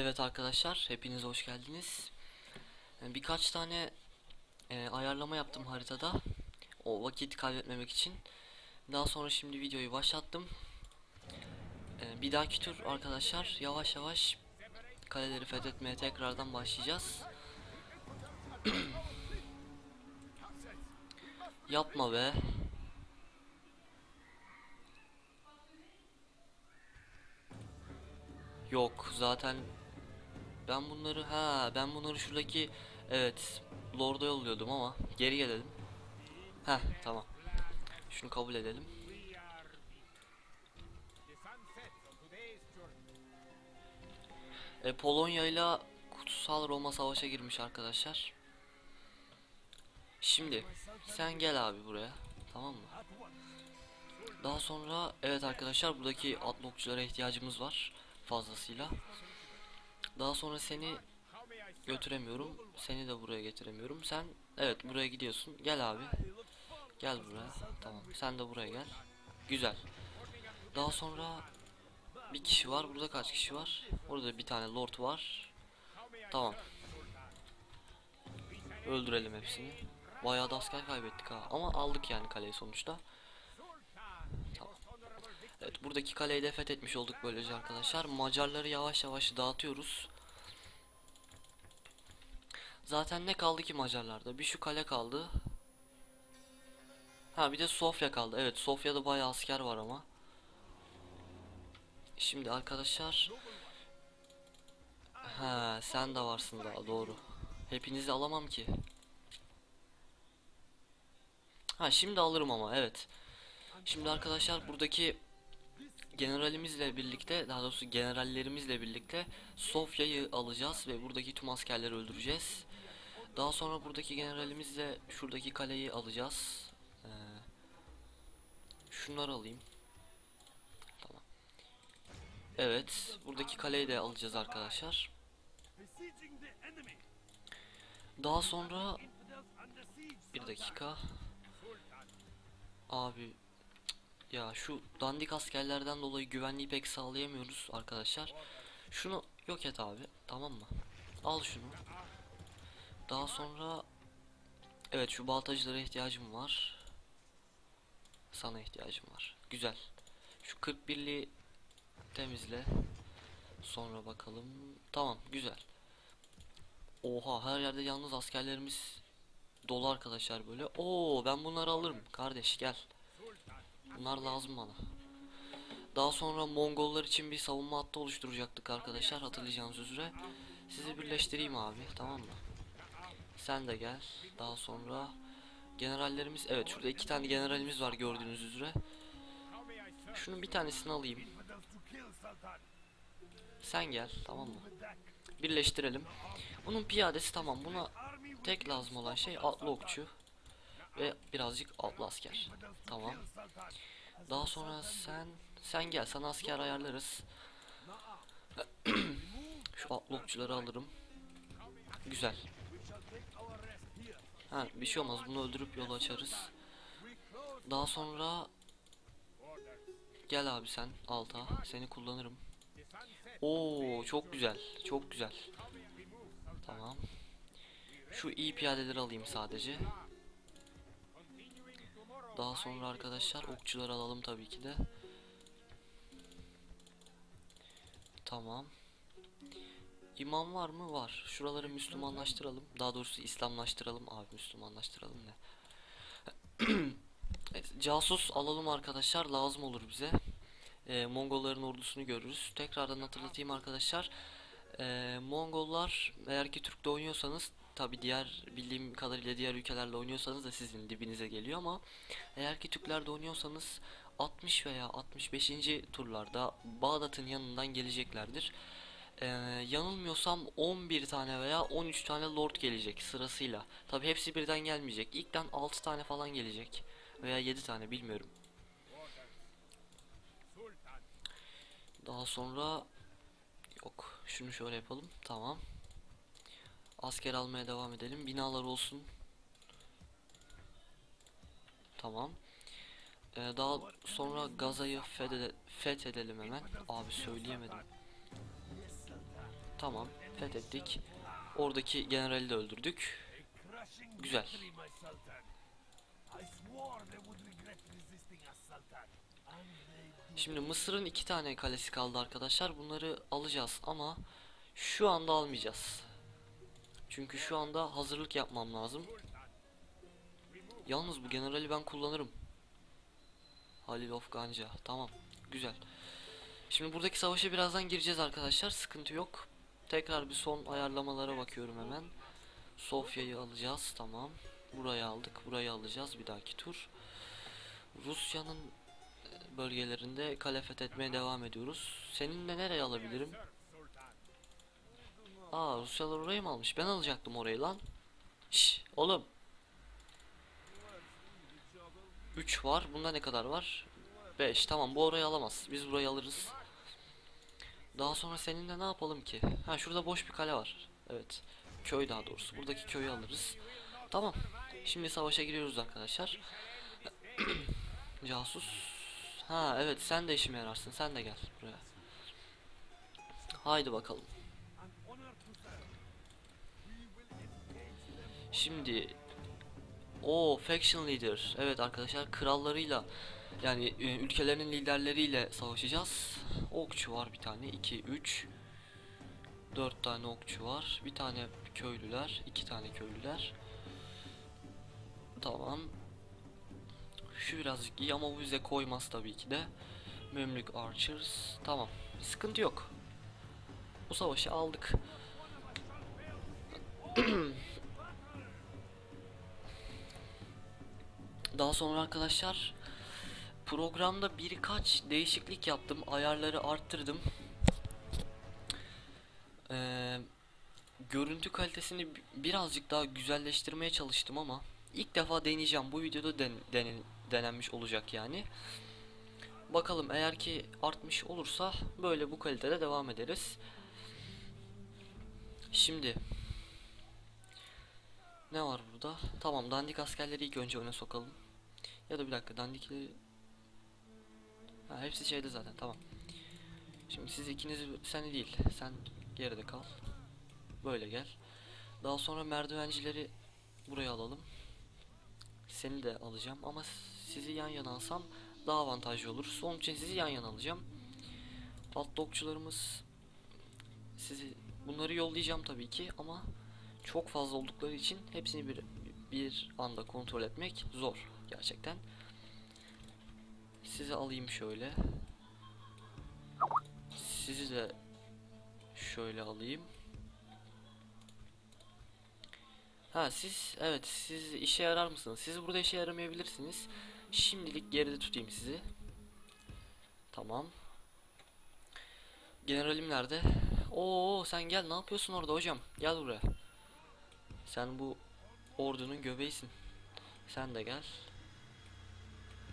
Evet arkadaşlar, hepiniz hoş geldiniz. Ee, Birkaç tane e, ayarlama yaptım haritada. O vakit kaybetmemek için. Daha sonra şimdi videoyu başlattım. Ee, bir dahaki tur arkadaşlar yavaş yavaş kaleleri fethetmeye tekrardan başlayacağız. Yapma be. Yok zaten ben bunları ha ben bunları şuradaki evet Lord'a yolluyordum ama geri gelelim. Ha tamam. Şunu kabul edelim. E, Polonya ile Kutsal Roma savaşa girmiş arkadaşlar. Şimdi sen gel abi buraya. Tamam mı? Daha sonra evet arkadaşlar buradaki atlı okçulara ihtiyacımız var fazlasıyla. Daha sonra seni götüremiyorum. Seni de buraya getiremiyorum. Sen evet buraya gidiyorsun. Gel abi. Gel buraya. Tamam. Sen de buraya gel. Güzel. Daha sonra bir kişi var. Burada kaç kişi var? Orada bir tane lord var. Tamam. Öldürelim hepsini. Bayağı da asker kaybettik ha. Ama aldık yani kaleyi sonuçta. Tamam. Evet buradaki kaleyi de fethetmiş olduk böylece arkadaşlar. Macarları yavaş yavaş dağıtıyoruz. Zaten ne kaldı ki Macarlarda? Bir şu kale kaldı. Ha bir de Sofya kaldı. Evet Sofya'da bayağı asker var ama. Şimdi arkadaşlar Ha sen de varsın daha doğru. Hepinizi alamam ki. Ha şimdi alırım ama evet. Şimdi arkadaşlar buradaki generalimizle birlikte daha doğrusu generallerimizle birlikte Sofya'yı alacağız ve buradaki tüm askerleri öldüreceğiz. Daha sonra buradaki generalimizle şuradaki kaleyi alacağız. Ee, şunları alayım. Tamam. Evet, buradaki kaleyi de alacağız arkadaşlar. Daha sonra bir dakika. Abi ya şu dandik askerlerden dolayı güvenliği pek sağlayamıyoruz arkadaşlar. Şunu yok et abi. Tamam mı? Al şunu. Daha sonra evet şu baltacılara ihtiyacım var. Sana ihtiyacım var. Güzel. Şu 41'li temizle. Sonra bakalım. Tamam, güzel. Oha, her yerde yalnız askerlerimiz dolu arkadaşlar böyle. Oo, ben bunları alırım. Kardeş gel. Bunlar lazım bana. Daha sonra Mongollar için bir savunma hattı oluşturacaktık arkadaşlar hatırlayacağınız üzere. Sizi birleştireyim abi tamam mı? Sen de gel. Daha sonra generallerimiz evet şurada iki tane generalimiz var gördüğünüz üzere. Şunun bir tanesini alayım. Sen gel tamam mı? Birleştirelim. Bunun piyadesi tamam. Buna tek lazım olan şey atlı okçu ve birazcık atlı asker. Tamam. Daha sonra sen sen gel sana asker ayarlarız. Şu atlı okçuları alırım. Güzel. Ha bir şey olmaz bunu öldürüp yolu açarız. Daha sonra gel abi sen alta seni kullanırım. Oo çok güzel çok güzel. Tamam. Şu iyi piyadeleri alayım sadece. Daha sonra arkadaşlar okçuları alalım tabii ki de. Tamam. İmam var mı? Var. Şuraları Müslümanlaştıralım. Daha doğrusu İslamlaştıralım. Abi Müslümanlaştıralım ne? evet, casus alalım arkadaşlar. Lazım olur bize. Ee, Mongolların ordusunu görürüz. Tekrardan hatırlatayım arkadaşlar. Ee, Mongollar eğer ki Türk'te oynuyorsanız tabi diğer bildiğim kadarıyla diğer ülkelerle oynuyorsanız da sizin dibinize geliyor ama eğer ki Türklerde oynuyorsanız 60 veya 65. turlarda Bağdat'ın yanından geleceklerdir. Ee, yanılmıyorsam 11 tane veya 13 tane lord gelecek sırasıyla. Tabi hepsi birden gelmeyecek. İlkten 6 tane falan gelecek. Veya 7 tane bilmiyorum. Daha sonra yok. Şunu şöyle yapalım. Tamam. Asker almaya devam edelim. Binalar olsun. Tamam. Ee, daha sonra Gaza'yı fethede fethedelim hemen. Abi söyleyemedim. Tamam. Fethettik. Oradaki generali de öldürdük. Güzel. Şimdi Mısır'ın iki tane kalesi kaldı arkadaşlar. Bunları alacağız ama şu anda almayacağız. Çünkü şu anda hazırlık yapmam lazım. Yalnız bu generali ben kullanırım. Halil of Ganca. Tamam. Güzel. Şimdi buradaki savaşa birazdan gireceğiz arkadaşlar. Sıkıntı yok. Tekrar bir son ayarlamalara bakıyorum hemen. Sofya'yı alacağız. Tamam. Burayı aldık. Burayı alacağız bir dahaki tur. Rusya'nın e, bölgelerinde kale fethetmeye devam ediyoruz. Seninle nereye alabilirim? Aa Rusyalar orayı mı almış? Ben alacaktım orayı lan. Şş, oğlum. 3 var. Bunda ne kadar var? 5. Tamam bu orayı alamaz. Biz burayı alırız. Daha sonra seninle ne yapalım ki? Ha şurada boş bir kale var. Evet. Köy daha doğrusu. Buradaki köyü alırız. Tamam. Şimdi savaşa giriyoruz arkadaşlar. Casus. Ha evet sen de işime yararsın. Sen de gel buraya. Haydi bakalım. Şimdi o faction leader. Evet arkadaşlar krallarıyla yani e, ülkelerin liderleriyle savaşacağız. Okçu var bir tane. 2 3 4 tane okçu var. Bir tane köylüler, iki tane köylüler. Tamam. Şu birazcık iyi ama bu bize koymaz tabii ki de. Memlük Archers. Tamam. Sıkıntı yok. Bu savaşı aldık. Daha sonra arkadaşlar programda birkaç değişiklik yaptım. Ayarları arttırdım. Ee, görüntü kalitesini bi- birazcık daha güzelleştirmeye çalıştım ama ilk defa deneyeceğim. Bu videoda den, denen- denenmiş olacak yani. Bakalım eğer ki artmış olursa böyle bu kalitede devam ederiz. Şimdi ne var burada? Tamam dandik askerleri ilk önce öne sokalım. Ya da bir dakika dandikleri Ha hepsi şeyde zaten tamam. Şimdi siz ikiniz sen değil sen geride kal. Böyle gel. Daha sonra merdivencileri buraya alalım. Seni de alacağım ama sizi yan yana alsam daha avantajlı olur. Onun için sizi yan yana alacağım. Alt okçularımız sizi bunları yollayacağım tabii ki ama çok fazla oldukları için hepsini bir bir anda kontrol etmek zor gerçekten. Sizi alayım şöyle. Sizi de şöyle alayım. Ha siz evet siz işe yarar mısınız? Siz burada işe yaramayabilirsiniz. Şimdilik geride tutayım sizi. Tamam. Generalim nerede? Oo sen gel ne yapıyorsun orada hocam? Gel buraya. Sen bu ordunun göbeğisin. Sen de gel.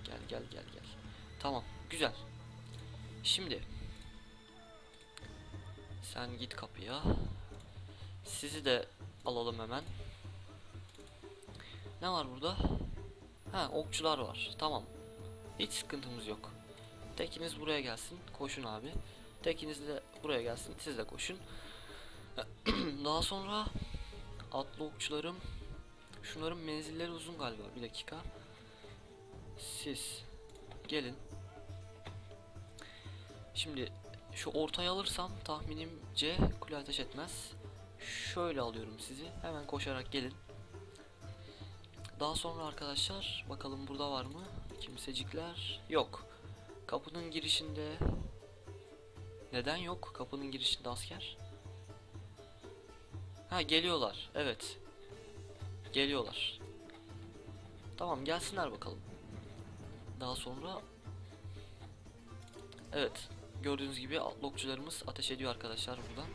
Gel gel gel gel. Tamam güzel. Şimdi sen git kapıya. Sizi de alalım hemen. Ne var burada? Ha okçular var. Tamam. Hiç sıkıntımız yok. Tekiniz buraya gelsin. Koşun abi. Tekiniz de buraya gelsin. Siz de koşun. Daha sonra atlı okçularım şunların menzilleri uzun galiba. Bir dakika. Siz gelin. Şimdi şu ortaya alırsam tahminimce kule ateş etmez. Şöyle alıyorum sizi. Hemen koşarak gelin. Daha sonra arkadaşlar bakalım burada var mı? Kimsecikler yok. Kapının girişinde neden yok? Kapının girişinde asker. Ha geliyorlar. Evet. Geliyorlar. Tamam gelsinler bakalım. Daha sonra Evet. Gördüğünüz gibi atlı okçularımız ateş ediyor arkadaşlar buradan.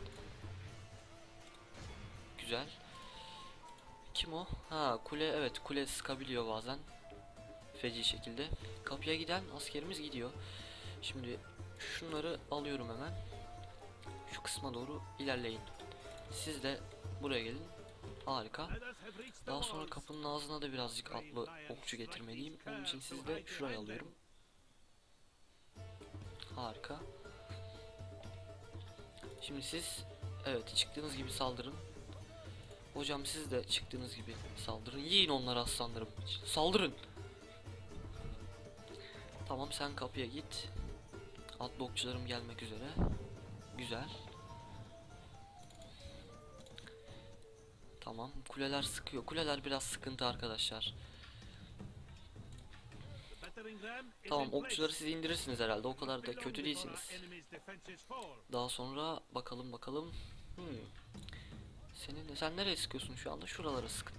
Güzel. Kim o? Ha kule evet kule sıkabiliyor bazen. Feci şekilde. Kapıya giden askerimiz gidiyor. Şimdi şunları alıyorum hemen. Şu kısma doğru ilerleyin. Siz de buraya gelin. Harika. Daha sonra kapının ağzına da birazcık atlı okçu getirmeliyim. Onun için sizi de şuraya alıyorum. Harika. Şimdi siz Evet çıktığınız gibi saldırın. Hocam siz de çıktığınız gibi saldırın. Yiyin onları aslanlarım. Saldırın. Tamam sen kapıya git. Atlı okçularım gelmek üzere. Güzel. Tamam kuleler sıkıyor. Kuleler biraz sıkıntı arkadaşlar. Tamam okçuları siz indirirsiniz herhalde. O kadar da kötü değilsiniz. Daha sonra bakalım bakalım. Hmm. Senin sen nereye sıkıyorsun şu anda? Şuralara sık.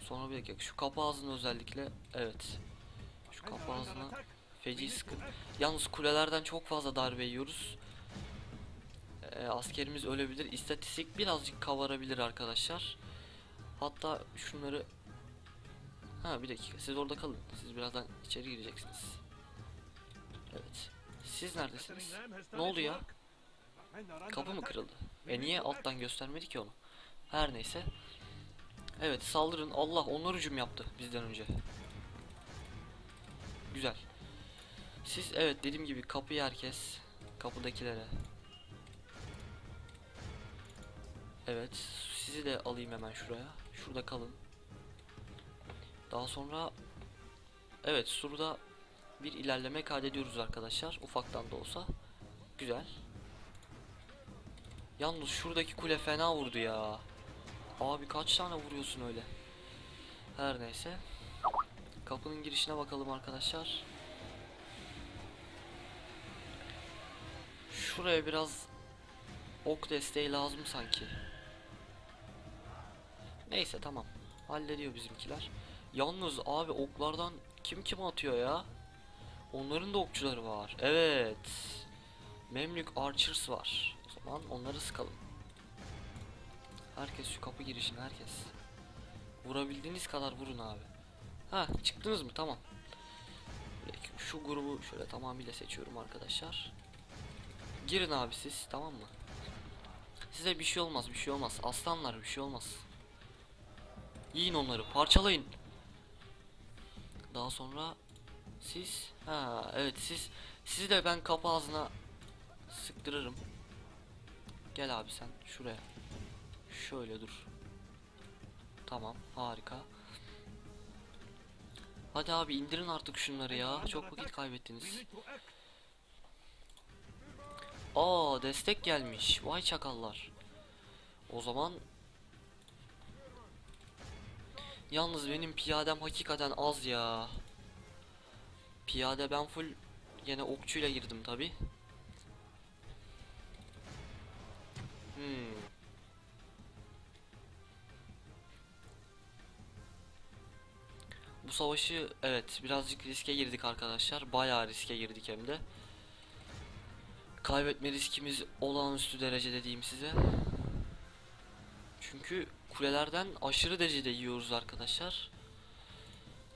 Sonra bir dakika şu kapı ağzını özellikle evet. Şu kapı ağzına feci sıkın. Yalnız kulelerden çok fazla darbe yiyoruz. Ee, askerimiz ölebilir. İstatistik birazcık kavarabilir arkadaşlar. Hatta şunları Ha bir dakika siz orada kalın. Siz birazdan içeri gireceksiniz. Evet. Siz neredesiniz? Ne oldu ya? Kapı mı kırıldı? E niye alttan göstermedi ki onu? Her neyse. Evet saldırın. Allah onlar hücum yaptı bizden önce. Güzel. Siz evet dediğim gibi kapıyı herkes kapıdakilere. Evet sizi de alayım hemen şuraya. Şurada kalın. Daha sonra evet surda bir ilerleme kaydediyoruz arkadaşlar. Ufaktan da olsa. Güzel. Yalnız şuradaki kule fena vurdu ya. Abi kaç tane vuruyorsun öyle? Her neyse. Kapının girişine bakalım arkadaşlar. Şuraya biraz ok desteği lazım sanki. Neyse tamam. Hallediyor bizimkiler. Yalnız abi oklardan kim kim atıyor ya? Onların da okçuları var. Evet. Memlük Archers var. O zaman onları sıkalım. Herkes şu kapı girişine herkes. Vurabildiğiniz kadar vurun abi. Ha çıktınız mı? Tamam. Şu grubu şöyle tamamıyla seçiyorum arkadaşlar. Girin abi siz tamam mı? Size bir şey olmaz bir şey olmaz. Aslanlar bir şey olmaz. Yiyin onları parçalayın. Daha sonra siz ha evet siz sizi de ben kapı ağzına sıktırırım. Gel abi sen şuraya. Şöyle dur. Tamam harika. Hadi abi indirin artık şunları ya. Çok vakit kaybettiniz. Aa destek gelmiş. Vay çakallar. O zaman Yalnız benim piyadem hakikaten az ya. Piyade ben full yine okçuyla girdim tabi. Hmm. Bu savaşı evet birazcık riske girdik arkadaşlar. Bayağı riske girdik hem de. Kaybetme riskimiz olağanüstü derecede diyeyim size. Çünkü kulelerden aşırı derecede yiyoruz arkadaşlar.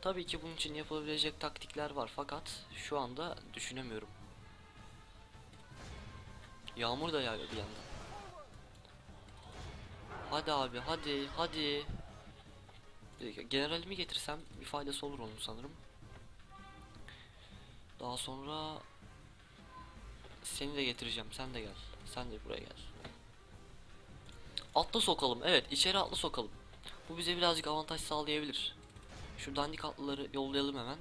Tabii ki bunun için yapılabilecek taktikler var fakat şu anda düşünemiyorum. Yağmur da yağıyor bir yandan. Hadi abi hadi hadi. Generalimi getirsem bir faydası olur onun sanırım. Daha sonra seni de getireceğim. Sen de gel. Sen de buraya gel. Atlı sokalım. Evet içeri atlı sokalım. Bu bize birazcık avantaj sağlayabilir. Şu dandik atlıları yollayalım hemen.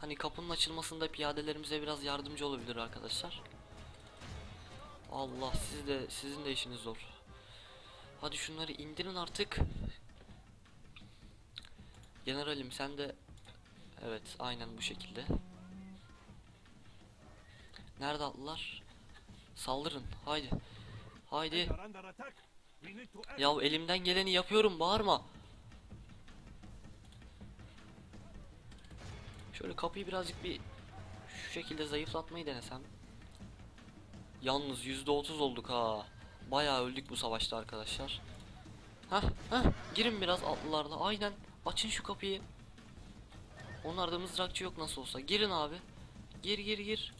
Hani kapının açılmasında piyadelerimize biraz yardımcı olabilir arkadaşlar. Allah siz de sizin de işiniz zor. Hadi şunları indirin artık. Generalim sen de Evet aynen bu şekilde. Nerede atlılar? Saldırın haydi. Haydi. Ya elimden geleni yapıyorum bağırma. Şöyle kapıyı birazcık bir şu şekilde zayıflatmayı denesem. Yalnız yüzde otuz olduk ha. Bayağı öldük bu savaşta arkadaşlar. Hah hah girin biraz atlılarla aynen açın şu kapıyı. Onlarda mızrakçı yok nasıl olsa girin abi. Gir gir gir.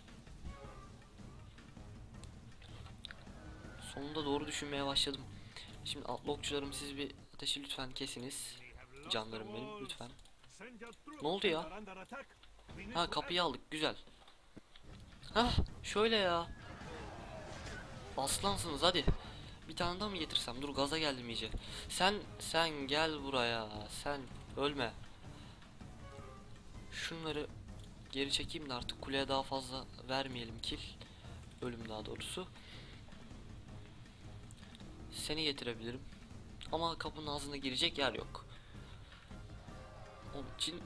Sonunda doğru düşünmeye başladım. Şimdi atlı okçularım siz bir ateşi lütfen kesiniz. Canlarım benim lütfen. Ne oldu ya? Ha kapıyı aldık güzel. Hah şöyle ya. Aslansınız hadi. Bir tane daha mı getirsem? Dur gaza geldim iyice. Sen sen gel buraya. Sen ölme. Şunları geri çekeyim de artık kuleye daha fazla vermeyelim kil. Ölüm daha doğrusu. Seni getirebilirim. Ama kapının ağzına girecek yer yok. Onun için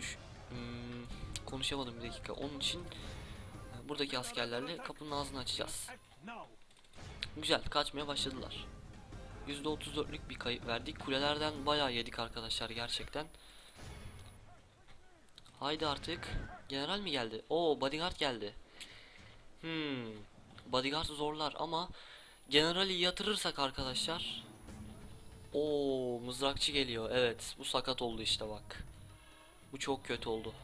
şu- hmm, konuşamadım bir dakika. Onun için e, buradaki askerlerle kapının ağzını açacağız. Güzel kaçmaya başladılar. %34'lük bir kayıp verdik. Kulelerden bayağı yedik arkadaşlar gerçekten. Haydi artık. General mi geldi? Oo bodyguard geldi. Hmm. Bodyguard zorlar ama generali yatırırsak arkadaşlar. Oo mızrakçı geliyor. Evet bu sakat oldu işte bak. Bu çok kötü oldu.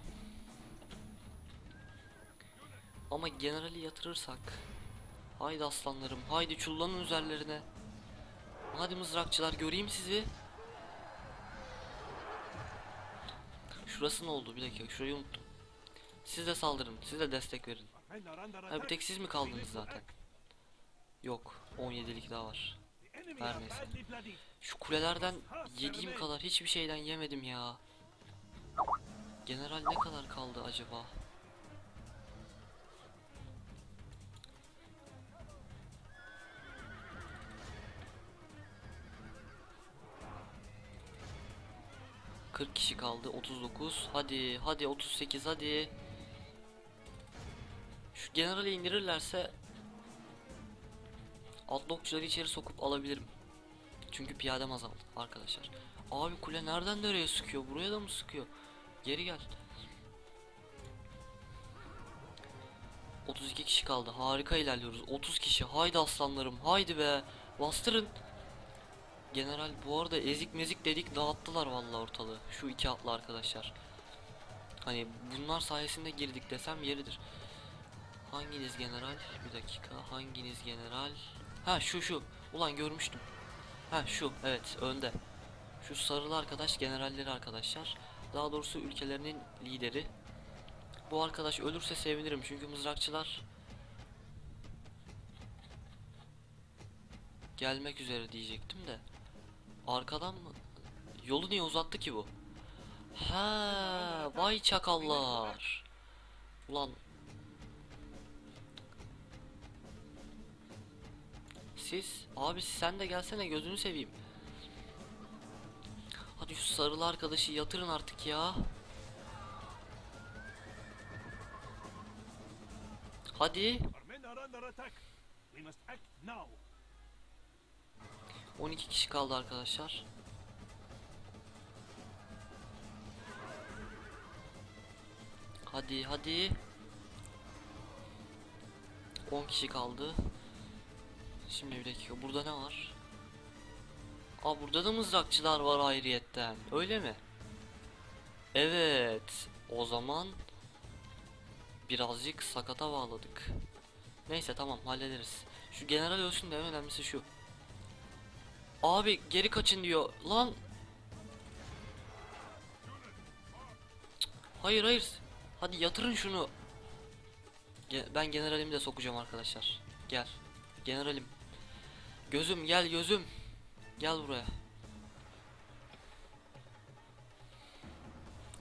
Ama generali yatırırsak Haydi aslanlarım, haydi çullanın üzerlerine. Hadi mızrakçılar göreyim sizi. Şurası ne oldu? Bir dakika, şurayı unuttum. Siz de saldırın, siz de destek verin. Ha bir tek siz mi kaldınız zaten? Yok, 17'lik daha var. Her neyse. Şu kulelerden yediğim kadar hiçbir şeyden yemedim ya. General ne kadar kaldı acaba? Kırk kişi kaldı. 39. Hadi, hadi 38 hadi. Şu generali indirirlerse Adlockçuları içeri sokup alabilirim. Çünkü piyadem azaldı arkadaşlar. Abi kule nereden nereye sıkıyor? Buraya da mı sıkıyor? Geri gel. 32 kişi kaldı. Harika ilerliyoruz. 30 kişi. Haydi aslanlarım. Haydi be. Bastırın. General bu arada ezik mezik dedik dağıttılar vallahi ortalığı. Şu iki atlı arkadaşlar. Hani bunlar sayesinde girdik desem yeridir. Hanginiz general? Bir dakika. Hanginiz general? Ha şu şu. Ulan görmüştüm. Ha şu. Evet önde. Şu sarılı arkadaş generalleri arkadaşlar. Daha doğrusu ülkelerinin lideri. Bu arkadaş ölürse sevinirim çünkü mızrakçılar gelmek üzere diyecektim de. Arkadan mı? Yolu niye uzattı ki bu? Ha, vay çakallar. Ulan Siz abi sen de gelsene gözünü seveyim. Hadi şu sarılı arkadaşı yatırın artık ya. Hadi. Our men are under attack. We must act now. 12 kişi kaldı arkadaşlar. Hadi hadi. 10 kişi kaldı. Şimdi bir dakika burada ne var? Aa burada da mızrakçılar var ayrıyetten. Öyle mi? Evet. O zaman birazcık sakata bağladık. Neyse tamam hallederiz. Şu general ölsün de en önemlisi şu. Abi geri kaçın diyor. Lan. Hayır hayır. Hadi yatırın şunu. Ben generalimi de sokacağım arkadaşlar. Gel. Generalim. Gözüm gel gözüm. Gel buraya.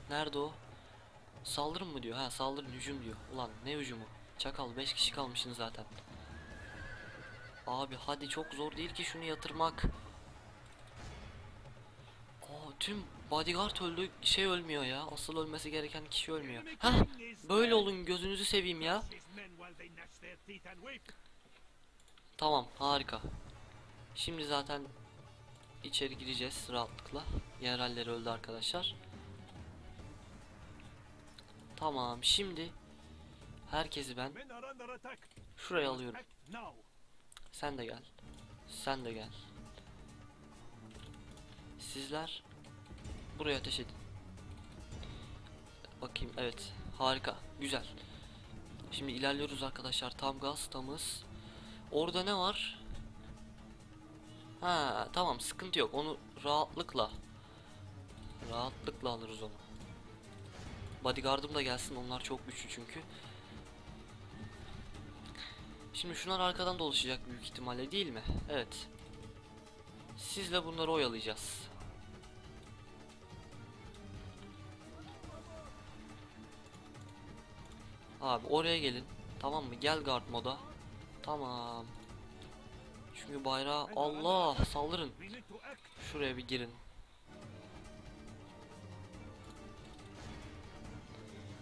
Nerede o? Saldırın mı diyor. Ha saldırın hücum diyor. Ulan ne hücumu? Çakal 5 kişi kalmışsın zaten. Abi hadi çok zor değil ki şunu yatırmak. Aa tüm bodyguard öldü şey ölmüyor ya. Asıl ölmesi gereken kişi ölmüyor. Hah böyle olun gözünüzü seveyim ya. Tamam harika. Şimdi zaten içeri gireceğiz rahatlıkla. Generalleri öldü arkadaşlar. Tamam şimdi herkesi ben şuraya alıyorum. Sen de gel. Sen de gel. Sizler buraya ateş edin. Bakayım evet harika güzel. Şimdi ilerliyoruz arkadaşlar tam gaz tamız. Orada ne var? Ha tamam sıkıntı yok onu rahatlıkla rahatlıkla alırız onu. Bodyguard'ım da gelsin onlar çok güçlü çünkü. Şimdi şunlar arkadan dolaşacak büyük ihtimalle değil mi? Evet. Sizle bunları oyalayacağız. Abi oraya gelin. Tamam mı? Gel guard moda. Tamam. Çünkü bayrağı Allah saldırın. Şuraya bir girin.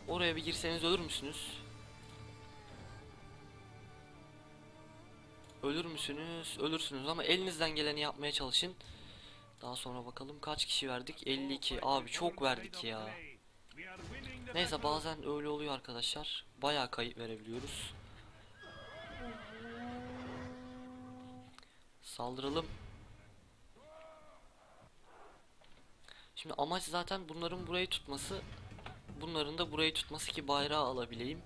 Oraya bir girseniz ölür müsünüz? Ölür müsünüz? Ölürsünüz ama elinizden geleni yapmaya çalışın. Daha sonra bakalım kaç kişi verdik? 52. Abi çok verdik ya. Neyse bazen öyle oluyor arkadaşlar. Bayağı kayıp verebiliyoruz. Saldıralım. Şimdi amaç zaten bunların burayı tutması. Bunların da burayı tutması ki bayrağı alabileyim.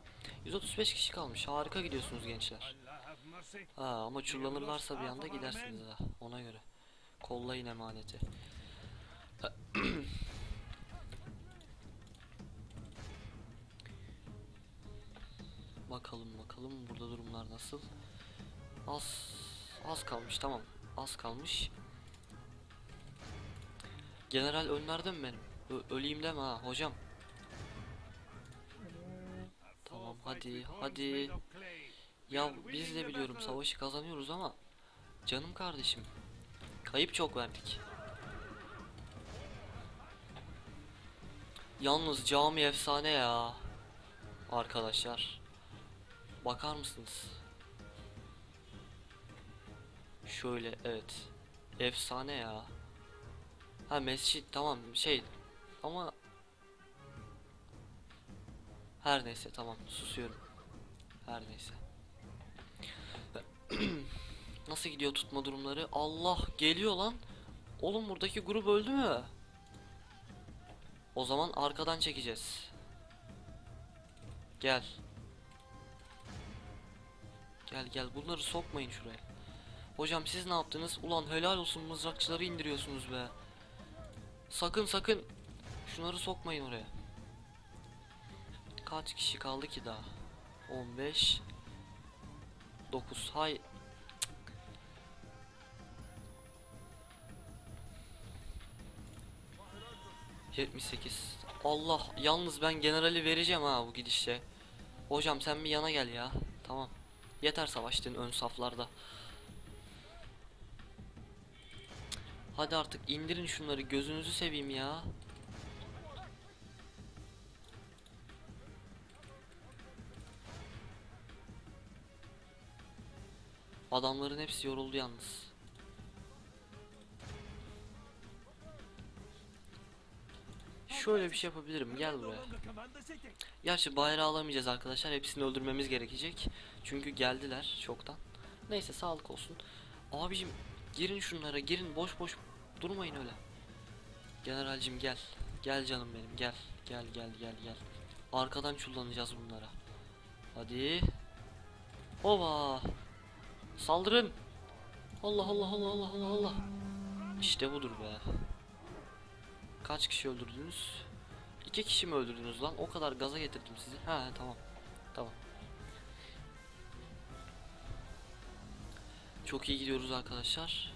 135 kişi kalmış. Harika gidiyorsunuz gençler. Ha ama çullanırlarsa bir anda gidersiniz ha. Ona göre. Kollayın emaneti. bakalım bakalım burada durumlar nasıl? Az az kalmış tamam. Az kalmış. General önlerde mi benim? Ö- öleyim deme ha hocam. Tamam hadi hadi. Ya biz de biliyorum savaşı kazanıyoruz ama canım kardeşim kayıp çok verdik. Yalnız cami efsane ya. Arkadaşlar. Bakar mısınız? Şöyle evet. Efsane ya. Ha mescit tamam şey ama her neyse tamam susuyorum. Her neyse. Nasıl gidiyor tutma durumları? Allah geliyor lan. Oğlum buradaki grup öldü mü? O zaman arkadan çekeceğiz. Gel. Gel gel bunları sokmayın şuraya. Hocam siz ne yaptınız? Ulan helal olsun mızrakçıları indiriyorsunuz be. Sakın sakın. Şunları sokmayın oraya. Kaç kişi kaldı ki daha? 15 9 hay 78 Allah yalnız ben generali vereceğim ha bu gidişle Hocam sen bir yana gel ya Tamam Yeter savaştın ön saflarda Hadi artık indirin şunları gözünüzü seveyim ya Adamların hepsi yoruldu yalnız. Şöyle bir şey yapabilirim. Gel buraya. Gerçi bayrağı alamayacağız arkadaşlar. Hepsini öldürmemiz gerekecek. Çünkü geldiler çoktan. Neyse sağlık olsun. Abicim girin şunlara girin. Boş boş durmayın öyle. Generalcim gel. Gel canım benim gel. Gel gel gel gel. Arkadan çullanacağız bunlara. Hadi. Ova. Saldırın. Allah Allah Allah Allah Allah Allah. İşte budur be. Kaç kişi öldürdünüz? İki kişi mi öldürdünüz lan? O kadar gaza getirdim sizi. Ha tamam. Çok iyi gidiyoruz arkadaşlar.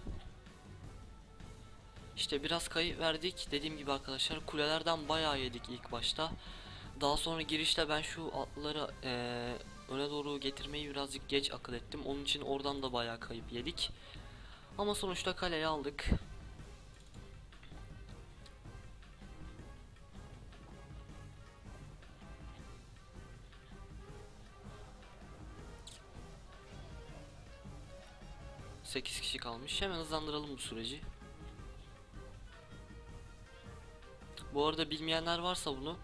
İşte biraz kayıp verdik. Dediğim gibi arkadaşlar kulelerden bayağı yedik ilk başta. Daha sonra girişte ben şu atları eee, öne doğru getirmeyi birazcık geç akıl ettim. Onun için oradan da bayağı kayıp yedik. Ama sonuçta kaleyi aldık. Sekiz kişi kalmış. Hemen hızlandıralım bu süreci. Bu arada bilmeyenler varsa bunu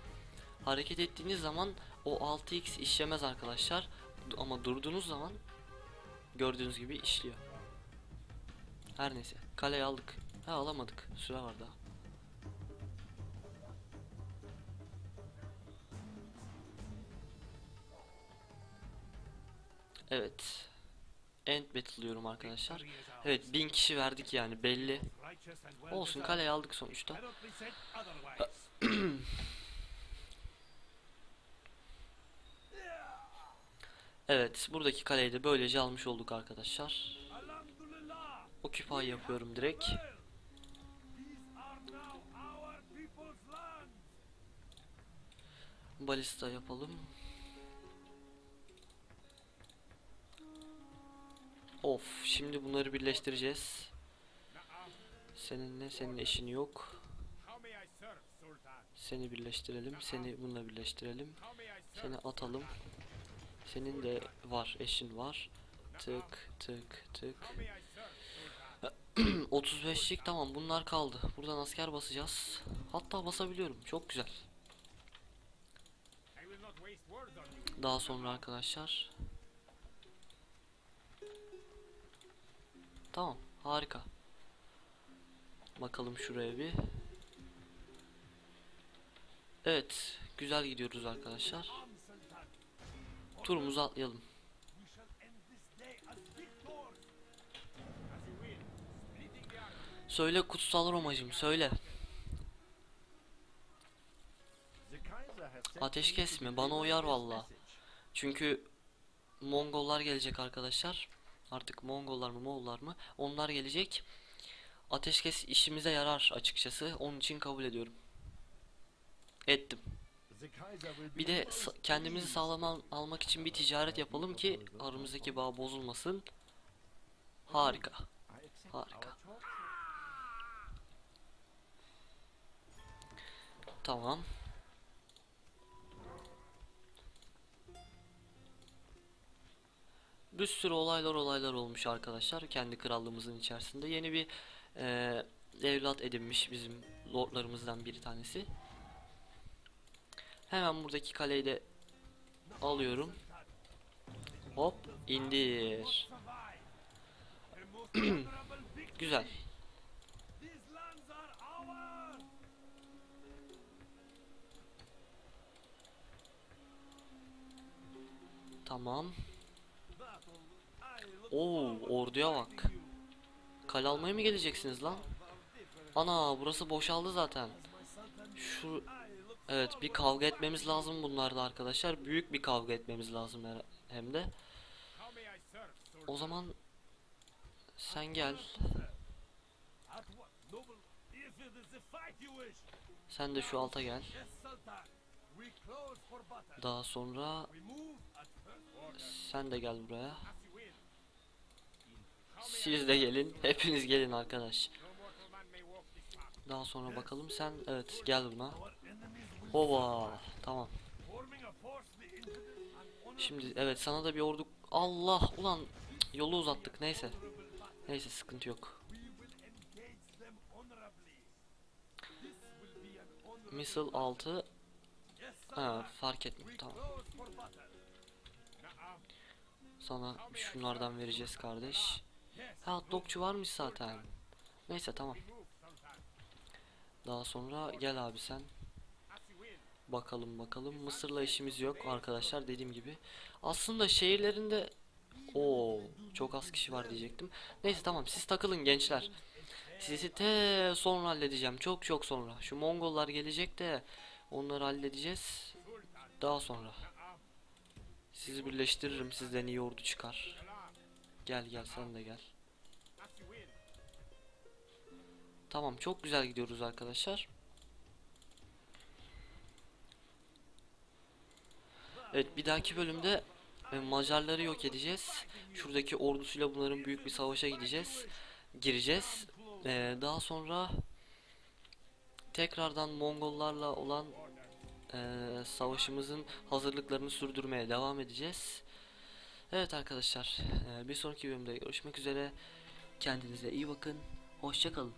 hareket ettiğiniz zaman o 6x işlemez arkadaşlar. Ama durduğunuz zaman gördüğünüz gibi işliyor. Her neyse. Kaleyi aldık. Ha alamadık. Süre var daha. Evet. End battle'lıyorum arkadaşlar. Evet 1000 kişi verdik yani belli. Olsun kaleyi aldık sonuçta. Evet, buradaki kaleyi de böylece almış olduk arkadaşlar. Occupy yapıyorum direkt. Balista yapalım. Of, şimdi bunları birleştireceğiz. Seninle senin eşin yok. Seni birleştirelim. Seni bununla birleştirelim. Seni atalım. Senin de var, eşin var. Tık tık tık. How may I serve, Sultan? 35'lik tamam bunlar kaldı. Buradan asker basacağız. Hatta basabiliyorum. Çok güzel. Daha sonra arkadaşlar. Tamam, harika. Bakalım şuraya bir. Evet, güzel gidiyoruz arkadaşlar. Turumuzu atlayalım. Söyle kutsal Romacım, söyle. Ateş kesme bana uyar valla. Çünkü Mongollar gelecek arkadaşlar. Artık Mongollar mı Moğollar mı? Onlar gelecek. Ateşkes işimize yarar açıkçası. Onun için kabul ediyorum. Ettim. Bir de kendimizi sağlam al- almak için bir ticaret yapalım ki aramızdaki bağ bozulmasın. Harika. Harika. Tamam. Bir sürü olaylar olaylar olmuş arkadaşlar kendi krallığımızın içerisinde. Yeni bir eee, evlat edinmiş bizim lordlarımızdan bir tanesi. Hemen buradaki kaleyi de alıyorum. Hop indir. Güzel. Tamam. Oo orduya bak. Kale almaya mı geleceksiniz lan? Ana burası boşaldı zaten. Şu evet bir kavga etmemiz lazım bunlarda arkadaşlar. Büyük bir kavga etmemiz lazım hem de. O zaman sen gel. Sen de şu alta gel. Daha sonra sen de gel buraya. Siz de gelin. Hepiniz gelin arkadaş. Daha sonra bakalım sen evet gel buna. Our enemies will Ova tamam. Şimdi evet sana da bir ordu Allah ulan yolu uzattık neyse. Neyse sıkıntı yok. Missile 6 yes, ha, fark We tamam. Sana şunlardan vereceğiz kardeş. Ha dokçu varmış zaten. Neyse tamam. Daha sonra gel abi sen. Bakalım bakalım. Mısır'la işimiz yok arkadaşlar dediğim gibi. Aslında şehirlerinde o çok az kişi var diyecektim. Neyse tamam siz takılın gençler. Sizi te sonra halledeceğim. Çok çok sonra. Şu Mongollar gelecek de onları halledeceğiz. Daha sonra. Sizi birleştiririm. Sizden iyi ordu çıkar. Gel gel sen de gel. Tamam çok güzel gidiyoruz arkadaşlar. Evet bir dahaki bölümde e, Macarları yok edeceğiz. Şuradaki ordusuyla bunların büyük bir savaşa gideceğiz. Gireceğiz. E, daha sonra tekrardan Mongollarla olan e, savaşımızın hazırlıklarını sürdürmeye devam edeceğiz. Evet arkadaşlar e, bir sonraki bölümde görüşmek üzere. Kendinize iyi bakın. Hoşçakalın.